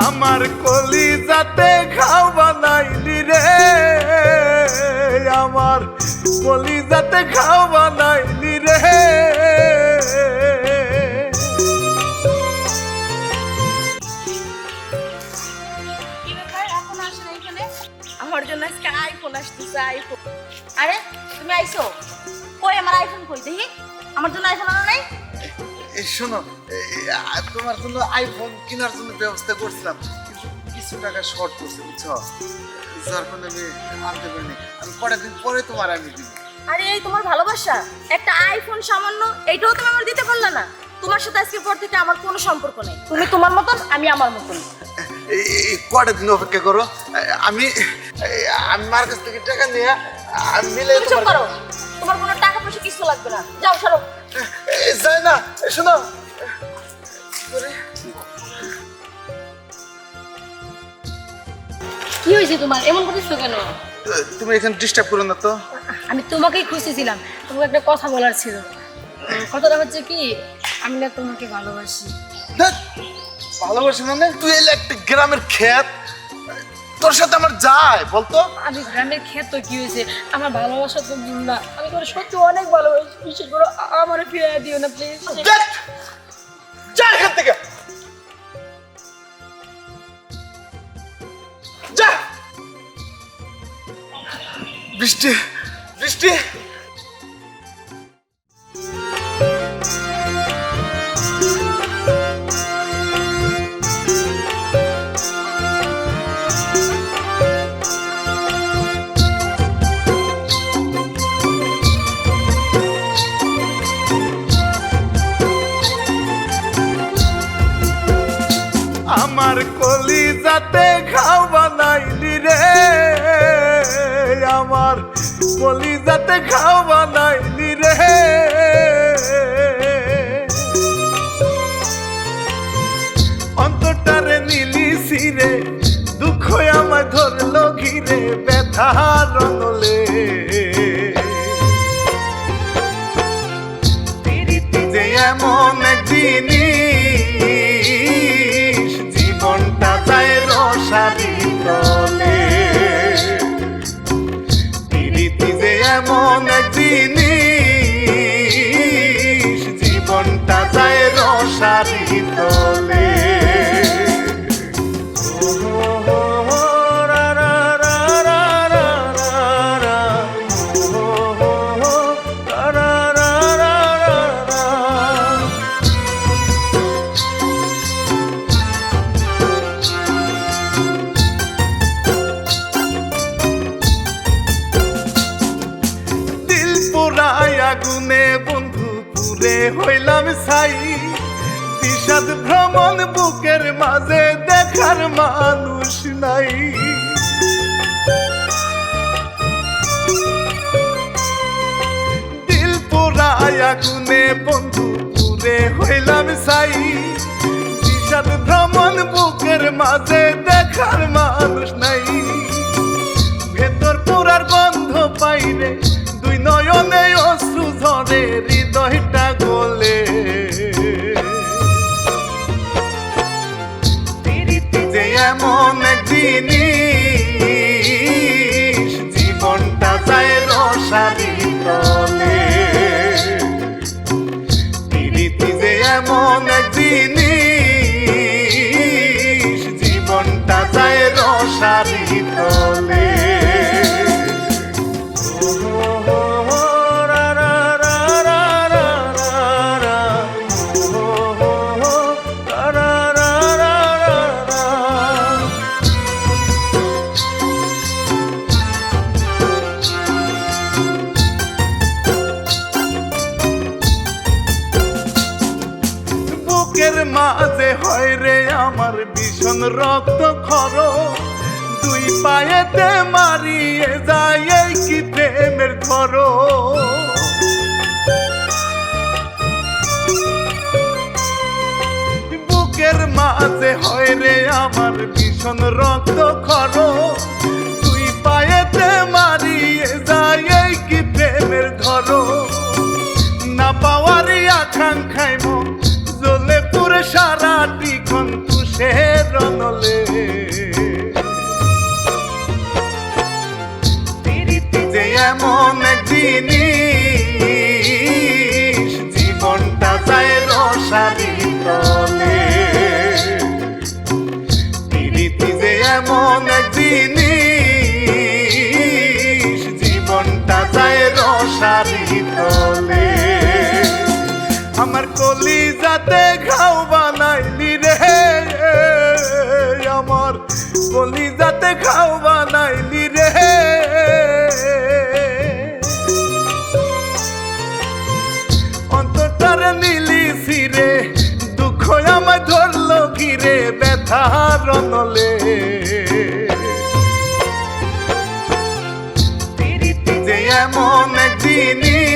আমার কলি যাতে খাও বানাইলি রে। আমার কলি যাতে খাও বানাইলি রে। আমার জন্য আজকে আইফোন আসতেছে আইফোন আরে তুমি আইছো? কই আমার আইফোন কই দেখি আমার জন্য আইফোন আনো নাই? এই শোনো তোমার জন্য আইফোন কেনার জন্য ব্যবস্থা করছিলাম। কিন্তু কিছু টাকা শর্ট করছে বুঝছ? যার ফলে আমি আনতে পারিনি আমি কটা দিন পরে তোমার আমি দিব। আরে এই তোমার ভালোবাসা একটা আইফোন সামান্য এইটাও তুমি আমার দিতে পারলে না। তোমার সাথে আজকে পর থেকে আমার কোনো সম্পর্ক নেই। তুমি তোমার মতন আমি আমার মতন। এই কটা দিন অপেক্ষা করো? আমি আমি মার কাছ থেকে টাকা নিয়ে আমি মিলে তুমি করো। তোমার কোনো টাকা পয়সা কিছু লাগবে না। যাও সরো। যাই না শোনো। কি হয়েছে তোমার? এমন করতেছো কেন? তুমি এখানে ডিস্টার্ব করো না তো। আমি তোমাকেই খুঁজতেছিলাম। তোমাকে একটা কথা বলার ছিল। কথাটা হচ্ছে কি আমি না তোমাকে ভালোবাসি। ভালোবাসি মানে? তুই এলে একটা গ্রামের ক্ষেত। তোর সাথে আমার যায় বলতো? আমি গ্রামের ক্ষেত তো কি হয়েছে? আমার ভালোবাসা তো ভুল না আমি তোমার সত্যি অনেক ভালোবাসি। বিশেষ করে আমার ফিরে দিও না প্লিজ বৃষ্টি বৃষ্টি। আমার কলি যাতে খাও বানাইলি রে। আমার কলি যাতে খাও নাই রে। অন্তরটারে নিলি সিরে দুঃখ আমায় ধরলো ঘিরে, ব্যথা যে এমন এক জিনিস, জীবনটা যায় রসারি এমন পোড়ায় আগুনে বন্ধু পুরে হইলাম ছাই। বিষাদ ভ্রমণ বুকের মাঝে দেখার মানুষ নাই। দিল পোড়ায় আগুনে বন্ধু পুরে হইলাম ছাই। বিষাদ ভ্রমণ বুকের মাঝে দেখার মানুষ নাই। ভেতর পোড়ার গন্ধ পাইরে এমন জিনিস জীবনটা যায় রসারি তলে পিরিতি যে এমন জিনিস হয় রে আমার ভীষণ রক্ত খর। দুই পায়েতে মারিয়ে যায় এই কি প্রেমের ধরো বুকের মাঝে হয় রে আমার ভীষণ রক্ত খর। দুই পায়েতে মারিয়ে যায় এই কি প্রেমের ধরো। না পাওয়ারই আকাঙ্ক্ষায় মোর সারাটি কন্তুষে রনলে যে এমন জিনিস জীবনটা যায় রসারি তলে। যে এমন জিনিস আমার কলি যাতে ঘাও বানাইলি রে। আমার কলি যাতে খাও বানাইলি রে। অন্তরটারে নিলি সিরে দুঃখ আমায় ধরলো ঘিরে ব্যথার রনলে যে এমন জিনিস